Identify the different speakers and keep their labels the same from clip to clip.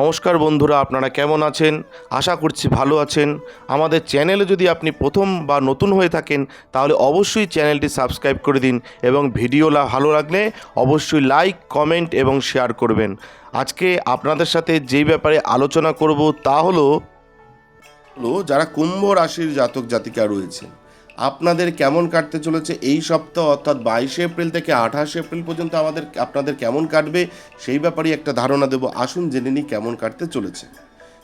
Speaker 1: নমস্কার বন্ধুরা, আপনারা কেমন আছেন? আশা করছি ভালো আছেন। আমাদের চ্যানেলে যদি আপনি প্রথম বা নতুন হয়ে থাকেন, তাহলে অবশ্যই চ্যানেলটি সাবস্ক্রাইব করে দিন এবং ভিডিও ভালো লাগলে অবশ্যই লাইক, কমেন্ট এবং শেয়ার করবেন। আজকে আপনাদের সাথে যেই ব্যাপারে আলোচনা করব তা হলো, যারা কুম্ভ রাশির জাতক জাতিকা রয়েছেন আপনাদের কেমন কাটতে চলেছে এই সপ্তাহ, অর্থাৎ বাইশে এপ্রিল থেকে আঠাশে এপ্রিল পর্যন্ত আমাদের, আপনাদের কেমন কাটবে, সেই ব্যাপারে একটা ধারণা দেব। আসুন জেনে নিই কেমন কাটতে চলেছে।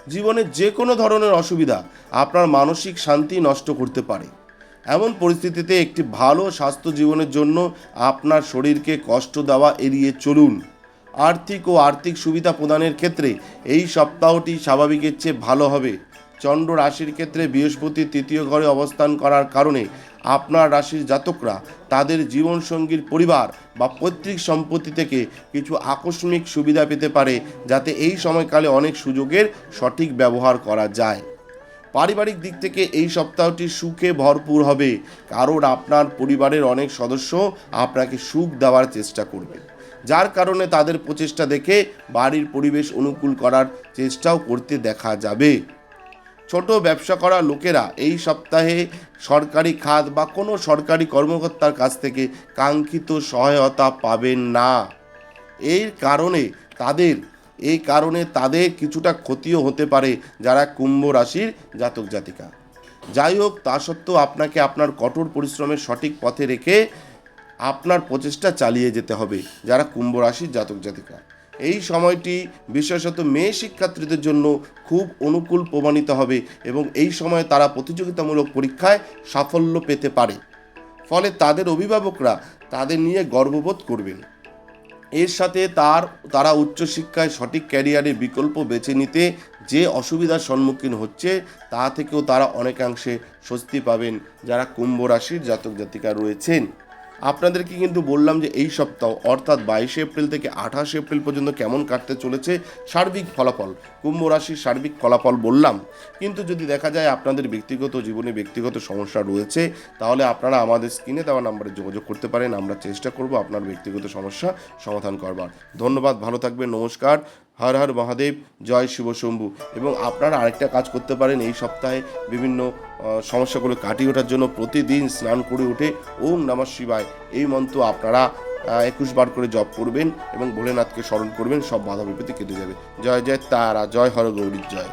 Speaker 1: জীবনে যে কোনো ধরনের অসুবিধা আপনার মানসিক শান্তি নষ্ট করতে পারে। এমন পরিস্থিতিতে একটি ভালো স্বাস্থ্য জীবনের জন্য আপনার শরীরকে কষ্ট দেওয়া এড়িয়ে চলুন। আর্থিক ও আর্থিক সুবিধা প্রদানের ক্ষেত্রে এই সপ্তাহটি স্বাভাবিকের চেয়ে ভালো হবে। চন্দ্র রাশির ক্ষেত্রে বৃহস্পতি তৃতীয় ঘরে অবস্থান করার কারণে আপনার রাশির জাতকরা তাদের জীবনসঙ্গীর পরিবার বা পৈতৃক সম্পত্তি থেকে কিছু আকস্মিক সুবিধা পেতে পারে, যাতে এই সময়কালে অনেক সুযোগের সঠিক ব্যবহার করা যায়। পারিবারিক দিক থেকে এই সপ্তাহটি সুখে ভরপুর হবে, কারণ আপনার পরিবারের অনেক সদস্য আপনাকে সুখ দেওয়ার চেষ্টা করবে। যার কারণে তাদের প্রচেষ্টা দেখে বাড়ির পরিবেশ অনুকূল করার চেষ্টাও করতে দেখা যাবে। ছোট ব্যবসা করা লোকেরা এই সপ্তাহে সরকারি খাত বা কোনো সরকারি কর্মকর্তার কাছ থেকে কাঙ্ক্ষিত সহায়তা পাবেন না। এই কারণে তাদের এই কারণে তাদের কিছুটা ক্ষতিও হতে পারে যারা কুম্ভ রাশির জাতক জাতিকা। যাই হোক, তা সত্ত্বেও আপনাকে আপনার কঠোর পরিশ্রমের সঠিক পথে রেখে আপনার প্রচেষ্টা চালিয়ে যেতে হবে যারা কুম্ভ রাশির জাতক জাতিকা। এই সময়টি বিশেষত মেয়ে শিক্ষার্থীদের জন্য খুব অনুকূল প্রমাণিত হবে এবং এই সময়ে তারা প্রতিযোগিতামূলক পরীক্ষায় সাফল্য পেতে পারে। ফলে তাদের অভিভাবকরা তাদের নিয়ে গর্ববোধ করবেন। এর সাথে তার, তারা উচ্চশিক্ষায় সঠিক ক্যারিয়ারের বিকল্প বেছে নিতে যে অসুবিধার সম্মুখীন হচ্ছে, তা থেকেও তারা অনেকাংশে স্বস্তি পাবেন যারা কুম্ভ রাশির জাতক জাতিকা রয়েছেন। আপনাদেরকে কিন্তু বললাম যে এই সপ্তাহ, অর্থাৎ বাইশে এপ্রিল থেকে আঠাশে এপ্রিল পর্যন্ত কেমন কাটতে চলেছে সার্বিক ফলাফল, কুম্ভ রাশির সার্বিক ফলাফল বললাম। কিন্তু যদি দেখা যায় আপনাদের ব্যক্তিগত জীবনে ব্যক্তিগত সমস্যা রয়েছে, তাহলে আপনারা আমাদের স্ক্রিনে দেওয়া নাম্বারে যোগাযোগ করতে পারেন, আমরা চেষ্টা করব আপনার ব্যক্তিগত সমস্যা সমাধান করবার। ধন্যবাদ, ভালো থাকবেন, নমস্কার। হর হর মহাদেব, জয় শিব শম্ভু। এবং আপনারা আরেকটা কাজ করতে পারেন এই সপ্তাহে বিভিন্ন সমস্যাগুলো কাটিয়ে ওঠার জন্য প্রতিদিন স্নান করে উঠে ওম নমঃ শিবায় এই মন্ত্র আপনারা একুশ বার করে জপ করবেন এবং ভোলেনাথকে স্মরণ করবেন, সব বাধা বিপত্তি কেটে যাবে। জয় জয় তারা, জয় হর গৌরীর জয়।